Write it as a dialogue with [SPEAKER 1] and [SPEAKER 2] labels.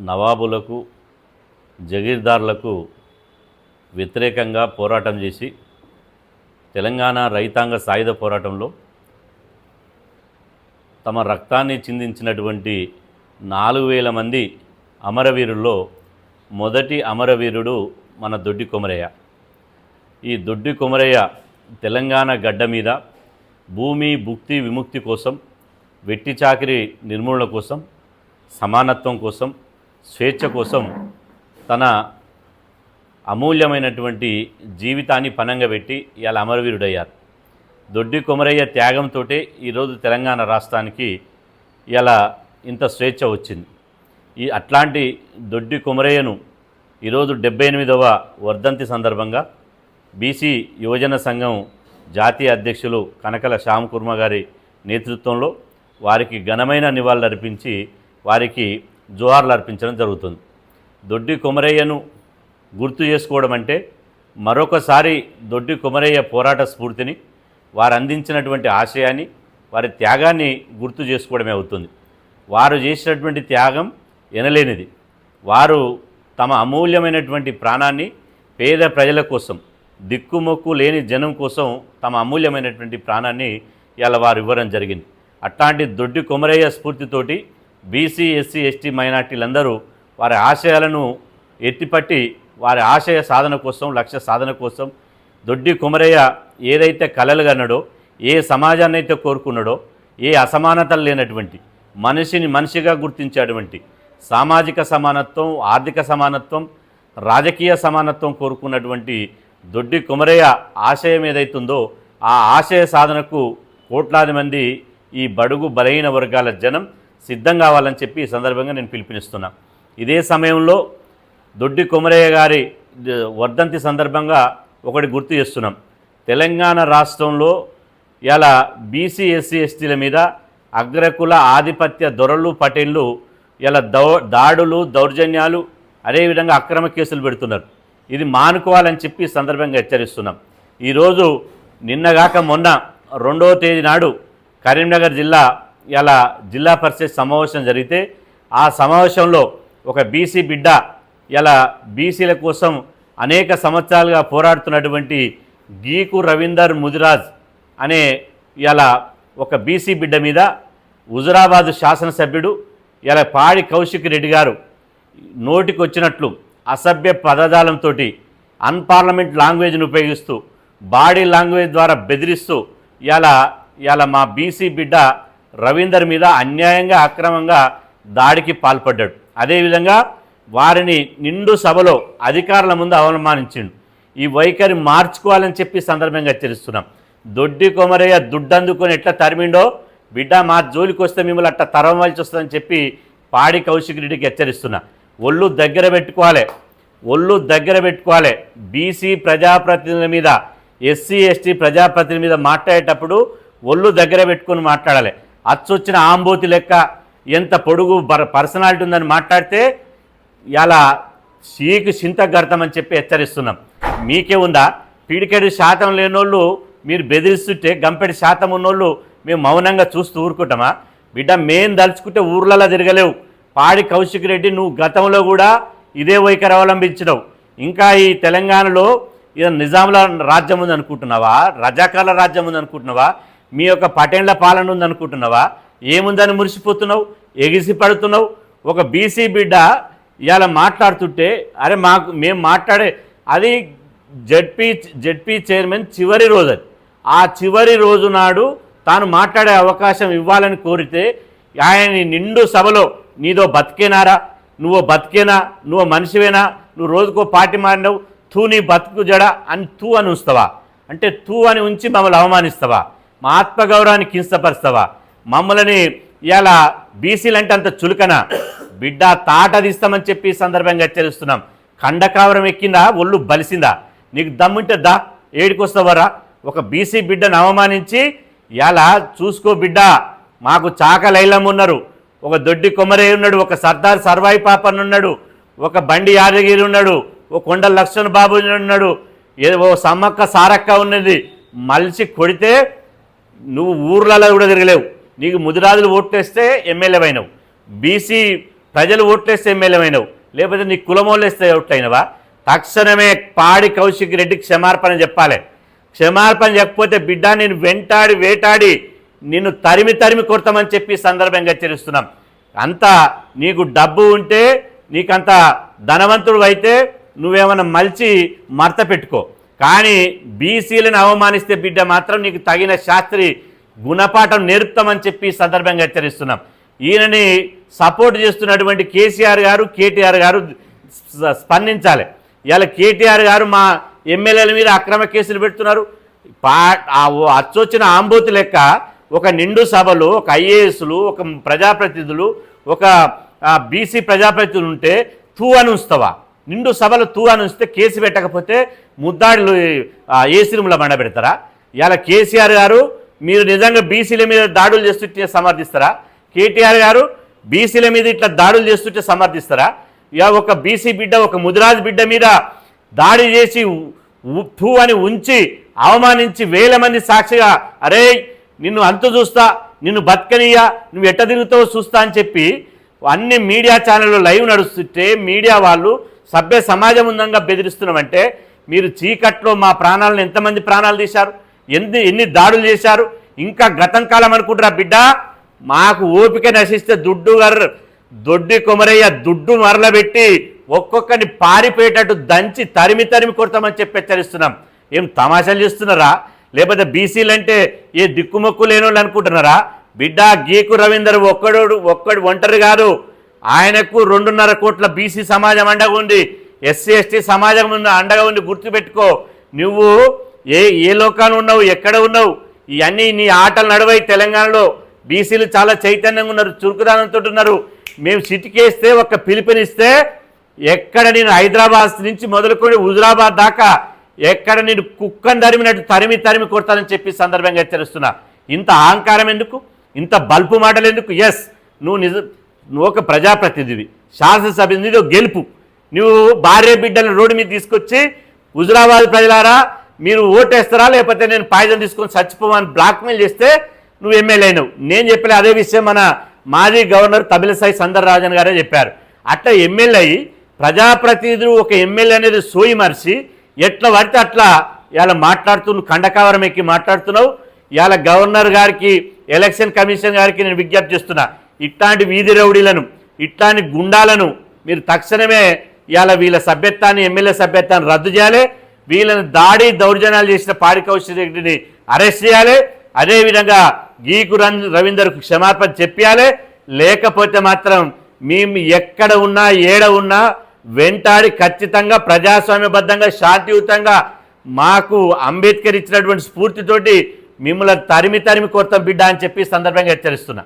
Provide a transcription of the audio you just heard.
[SPEAKER 1] నవాబులకు జగీర్దార్లకు వ్యతిరేకంగా పోరాటం చేసి తెలంగాణ రైతాంగ సాయుధ పోరాటంలో తమ రక్తాన్ని చిందించినటువంటి నాలుగు వేల మంది అమరవీరుల్లో మొదటి అమరవీరుడు మన దొడ్డి కొమరయ్య. ఈ దొడ్డి కొమరయ్య తెలంగాణ గడ్డ మీద భూమి భుక్తి విముక్తి కోసం వెట్టి చాకిరి నిర్మూలన కోసం సమానత్వం కోసం స్వేచ్ఛ కోసం తన అమూల్యమైనటువంటి జీవితాన్ని పనంగా పెట్టి ఇవాళ అమరవీరుడయ్యారు. దొడ్డి కొమరయ్య త్యాగంతో ఈరోజు తెలంగాణ రాష్ట్రానికి ఇలా ఇంత స్వేచ్ఛ వచ్చింది. ఈ అట్లాంటి దొడ్డి కొమరయ్యను ఈరోజు డెబ్బై ఎనిమిదవ వర్ధంతి సందర్భంగా బీసీ యువజన సంఘం జాతీయ అధ్యక్షులు కనకల శ్యామ్ కుర్మ గారి నేతృత్వంలో వారికి ఘనమైన నివాళులర్పించి వారికి జోహార్లు అర్పించడం జరుగుతుంది. దొడ్డి కొమరయ్యను గుర్తు చేసుకోవడం అంటే మరొకసారి దొడ్డి కొమరయ్య పోరాట స్ఫూర్తిని వారు అందించినటువంటి ఆశయాన్ని వారి త్యాగాన్ని గుర్తు చేసుకోవడమే అవుతుంది. వారు చేసినటువంటి త్యాగం ఎనలేనిది. వారు తమ అమూల్యమైనటువంటి ప్రాణాన్ని పేద ప్రజల కోసం దిక్కుమొక్కు లేని జనం కోసం తమ అమూల్యమైనటువంటి ప్రాణాన్ని ఇలా వారు ఇవ్వడం జరిగింది. అట్లాంటి దొడ్డి కొమరయ్య స్ఫూర్తితోటి బీసీ ఎస్సీ ఎస్టీ మైనార్టీలందరూ వారి ఆశయాలను ఎత్తిపట్టి వారి ఆశయ సాధన కోసం లక్ష్య సాధన కోసం దొడ్డి కుమరయ్య ఏదైతే కలలు కన్నాడో ఏ సమాజాన్ని అయితే కోరుకున్నాడో ఏ అసమానతలు లేనటువంటి మనిషిని మనిషిగా గుర్తించేటువంటి సామాజిక సమానత్వం ఆర్థిక సమానత్వం రాజకీయ సమానత్వం కోరుకున్నటువంటి దొడ్డి కుమరయ్య ఆశయం ఏదైతుందో ఆ ఆశయ సాధనకు కోట్లాది మంది ఈ బడుగు బలహీన వర్గాల జనం సిద్ధం కావాలని చెప్పి ఈ సందర్భంగా నేను పిలుపునిస్తున్నా. ఇదే సమయంలో దొడ్డి కొమరయ్య గారి వర్ధంతి సందర్భంగా ఒకటి గుర్తు చేస్తున్నాం. తెలంగాణ రాష్ట్రంలో ఇలా బీసీ ఎస్సీ ఎస్టీల మీద అగ్రకుల ఆధిపత్య దొరలు పటేళ్ళు ఇలా దౌ దాడులు దౌర్జన్యాలు అదేవిధంగా అక్రమ కేసులు పెడుతున్నారు. ఇది మానుకోవాలని చెప్పి సందర్భంగా హెచ్చరిస్తున్నాం. ఈరోజు నిన్నగాక మొన్న రెండవ తేదీ నాడు కరీంనగర్ జిల్లా ఇలా జిల్లా పరిషత్ సమావేశం జరిగితే ఆ సమావేశంలో ఒక బీసీ బిడ్డ ఇలా బీసీల కోసం అనేక సంవత్సరాలుగా పోరాడుతున్నటువంటి గీకు రవీందర్ ముదిరాజ్ అనే ఇలా ఒక బీసీ బిడ్డ మీద హుజురాబాద్ శాసనసభ్యుడు ఇలా పాడి కౌశిక్ రెడ్డి గారు నోటికొచ్చినట్లు అసభ్య పదజాలంతో అన్పార్లమెంట్ లాంగ్వేజ్ను ఉపయోగిస్తూ బాడీ లాంగ్వేజ్ ద్వారా బెదిరిస్తూ ఇలా ఇలా మా బీసీ బిడ్డ రవీందర్ మీద అన్యాయంగా అక్రమంగా దాడికి పాల్పడ్డాడు. అదేవిధంగా వారిని నిండు సభలో అధికారుల ముందు అవమానించిండు. ఈ వైఖరి మార్చుకోవాలని చెప్పి సందర్భంగా హెచ్చరిస్తున్నాం. దొడ్డి కొమరయ్య దుడ్డందుకొని ఎట్లా తరిమిండో బిడ్డ మా జోలికి వస్తే మిమ్మల్ని అట్లా తరవలసి వస్తుందని చెప్పి పాడి కౌశిక్ రెడ్డికి హెచ్చరిస్తున్నా. ఒళ్ళు దగ్గర పెట్టుకోవాలి ఒళ్ళు దగ్గర పెట్టుకోవాలి. బీసీ ప్రజాప్రతినిధుల మీద ఎస్సీ ఎస్టీ ప్రజాప్రతినిధుల మీద మాట్లాడేటప్పుడు ఒళ్ళు దగ్గర పెట్టుకొని మాట్లాడాలి. అచ్చొచ్చిన ఆంబోతి లెక్క ఎంత పొడుగు పర్సనాలిటీ ఉందని మాట్లాడితే ఇలా సీకు చింత చెప్పి హెచ్చరిస్తున్నాం. మీకే ఉందా? పీడికెడు శాతం లేనోళ్ళు మీరు బెదిరిస్తుంటే గంపెడి శాతం ఉన్నోళ్ళు మేము మౌనంగా చూస్తూ ఊరుకుంటామా? బిడ్డ మేం దలుచుకుంటే ఊర్లలో తిరగలేవు. పాడి కౌశిక్ రెడ్డి నువ్వు గతంలో కూడా ఇదే వైఖరి అవలంబించినవు. ఇంకా ఈ తెలంగాణలో ఇది నిజాముల రాజ్యం ఉంది అనుకుంటున్నావా రజాకాల రాజ్యం ఉంది అనుకుంటున్నావా మీ యొక్క పటేండ్ల పాలన ఉంది అనుకుంటున్నావా ఏముందని మురిసిపోతున్నావు? ఎగిసి పడుతున్నావు? ఒక బీసీ బిడ్డ ఇవాళ మాట్లాడుతుంటే అరే మాకు మేము మాట్లాడే అది జడ్పీ జడ్పీ చైర్మన్ చివరి రోజు అది. ఆ చివరి రోజు నాడు తాను మాట్లాడే అవకాశం ఇవ్వాలని కోరితే ఆయన నిండు సభలో నీదో బతికేనారా? నువ్వు బతికేనా? నువ్వు మనిషివేనా? నువ్వు రోజుకో పార్టీ మారినావు? తూ నీ బతుకు జడ అని తూ అని ఉంచుతావా? అంటే తూ అని ఉంచి మమ్మల్ని అవమానిస్తావా? మా ఆత్మగౌరవాన్ని కించపరుస్తావా? మమ్మల్ని ఇలా బీసీలంటే అంత చులకన. బిడ్డ తాట తీస్తామని చెప్పి సందర్భంగా హెచ్చరిస్తున్నాం. కండకావరం ఎక్కిందా? ఒళ్ళు బలిసిందా? నీకు దమ్ముంటే దా ఏడికొస్తావరా? ఒక బీసీ బిడ్డను అవమానించి ఇలా చూసుకో బిడ్డ మాకు చాక లైలం ఉన్నారు. ఒక దొడ్డి కొమరే ఉన్నాడు ఒక సర్దార్ సర్వాయి పాపన్ ఉన్నాడు ఒక బండి యాదగిరి ఉన్నాడు ఓ కొండ లక్ష్మణ్ బాబు ఉన్నాడు. ఏదో ఓ సమ్మక్క సారక్క ఉన్నది. మలిసి కొడితే నువ్వు ఊర్లలో కూడా తిరగలేవు. నీకు ముదిరాజులు ఓట్లేస్తే ఎమ్మెల్యే అయినవు. బీసీ ప్రజలు ఓట్లేస్తే ఎమ్మెల్యేమైనవు లేకపోతే నీ కులమోళ్ళేస్తే ఓట్లయినవా తక్షణమే పాడి కౌశిక్ రెడ్డి క్షమార్పణ చెప్పాలి. క్షమార్పణ చెప్పకపోతే బిడ్డ నేను వెంటాడి వేటాడి నిన్ను తరిమి తరిమి కొడతామని చెప్పి సందర్భంగా హెచ్చరిస్తున్నాం. అంత నీకు డబ్బు ఉంటే నీకంత ధనవంతుడు అయితే నువ్వేమైనా మలిచి మర్త పెట్టుకో. కానీ బీసీలను అవమానిస్తే బిడ్డ మాత్రం నీకు తగిన శాస్త్రి గుణపాఠం నేర్పుతామని చెప్పి సందర్భంగా హెచ్చరిస్తున్నాం. ఈయనని సపోర్ట్ చేస్తున్నటువంటి కేసీఆర్ గారు కేటీఆర్ గారు స్పందించాలి. ఇలా కేటీఆర్ గారు మా ఎమ్మెల్యేల మీద అక్రమ కేసులు పెడుతున్నారు. పా ఆ అచ్చొచ్చిన ఆంబోతి లెక్క ఒక నిండు సభలు ఒక ఐఏఎస్లు ఒక ప్రజాప్రతినిధులు ఒక బీసీ ప్రజాప్రతినిధులు ఉంటే తూ అని ఉంచుతావా నిండు సభలు తూ ఉంచితే కేసు పెట్టకపోతే ముద్దాడులు ఏసీరుముల రూమ్లో పెడతారా? ఇలా కేసీఆర్ గారు మీరు నిజంగా బీసీల మీద దాడులు చేస్తుంటే సమర్థిస్తారా? కేటీఆర్ గారు బీసీల మీద ఇట్లా దాడులు చేస్తుంటే సమర్థిస్తారా? ఇక ఒక బీసీ బిడ్డ ఒక ముదిరాజు బిడ్డ మీద దాడి చేసి ఫూ అని ఉంచి అవమానించి వేల మంది సాక్షిగా అరే నిన్ను అంత చూస్తా నిన్ను బతకనియా నువ్వు ఎట్ట తిరుగుతావో చూస్తా అని చెప్పి అన్ని మీడియా ఛానళ్ళు లైవ్ నడుస్తుంటే మీడియా వాళ్ళు సభ్య సమాజం ఉందంగా బెదిరిస్తున్నామంటే మీరు చీకట్లో మా ప్రాణాలను ఎంతమంది ప్రాణాలు తీశారు? ఎన్ని ఎన్ని దాడులు చేశారు? ఇంకా గతం కాలం అనుకుంటారా బిడ్డ? మాకు ఓపిక నశిస్తే దుడ్డు గర్ర దొడ్డి కొమరయ్య దుడ్డు మరలబెట్టి ఒక్కొక్కరిని పారిపోయేటట్టు దంచి తరిమి తరిమి కొడతామని చెప్పి హెచ్చరిస్తున్నాం. ఏం తమాషాలు చేస్తున్నారా? లేకపోతే బీసీలు అంటే ఏ దిక్కుమొక్కు లేనోళ్ళు అనుకుంటున్నారా? బిడ్డ గీకు రవీందర్ ఒక్కడు ఒక్కడు ఒంటరి కాదు. ఆయనకు రెండున్నర కోట్ల బీసీ సమాజం అండగా ఉంది. ఎస్సీ ఎస్టీ సమాజం అండగా ఉంది. గుర్తుపెట్టుకో నువ్వు ఏ ఏ లోకాలు ఉన్నావు ఎక్కడ ఉన్నావు ఇవన్నీ నీ ఆటలు నడవై తెలంగాణలో. బీసీలు చాలా చైతన్యంగా ఉన్నారు చురుకుదనంతో ఉన్నారు. మేము సిటీకేస్తే ఒక పిలుపునిస్తే ఎక్కడ నేను హైదరాబాద్ నుంచి మొదలుకొని హుజరాబాద్ దాకా ఎక్కడ నేను కుక్కను తరిమినట్టు తరిమి తరిమి కొడతానని చెప్పి సందర్భంగా హెచ్చరిస్తున్నా. ఇంత అహంకారం ఎందుకు? ఇంత బల్పు మాటలు ఎందుకు? ఎస్ నువ్వు నిజ నువ్వు ఒక ప్రజాప్రతినిధివి. శాసనసభ ఇది ఒక గెలుపు. నువ్వు భార్య బిడ్డలను రోడ్డు మీద తీసుకొచ్చి హుజురాబాద్ ప్రజలారా మీరు ఓటేస్తారా లేకపోతే నేను పాయిజన్ తీసుకొని చచ్చిపోమని బ్లాక్మెయిల్ చేస్తే నువ్వు ఎమ్మెల్యే అయినావు. నేను చెప్పలే అదే విషయం మన మాజీ గవర్నర్ తమిళసాయి సందర్రాజన్ గారే చెప్పారు. అట్లా ఎమ్మెల్యే అయ్యి ప్రజాప్రతినిధులు ఒక ఎమ్మెల్యే అనేది సోయి మరిచి ఎట్లా పడితే అట్లా ఇలా మాట్లాడుతూ కండకావరం ఎక్కి మాట్లాడుతున్నావు. ఇవాళ గవర్నర్ గారికి ఎలక్షన్ కమిషన్ గారికి నేను విజ్ఞప్తి చేస్తున్నా. ఇట్లాంటి వీధి రౌడీలను ఇట్లాంటి గుండాలను మీరు తక్షణమే ఇవాళ వీళ్ళ సభ్యత్వాన్ని ఎమ్మెల్యే సభ్యత్వాన్ని రద్దు చేయాలి. వీళ్ళని దాడి దౌర్జన్యాలు చేసిన పాడి కౌశల్ రెడ్డిని అరెస్ట్ చేయాలి. అదేవిధంగా గీకు రన్ రవీందర్కు క్షమాపణ చెప్పాలి. లేకపోతే మాత్రం మేము ఎక్కడ ఉన్నా ఏడ ఉన్నా వెంటాడి ఖచ్చితంగా ప్రజాస్వామ్యబద్ధంగా శాంతియుతంగా మాకు అంబేద్కర్ ఇచ్చినటువంటి స్ఫూర్తితోటి మిమ్మల్ని తరిమి తరిమి కొడతాం బిడ్డ అని చెప్పి సందర్భంగా హెచ్చరిస్తున్నా.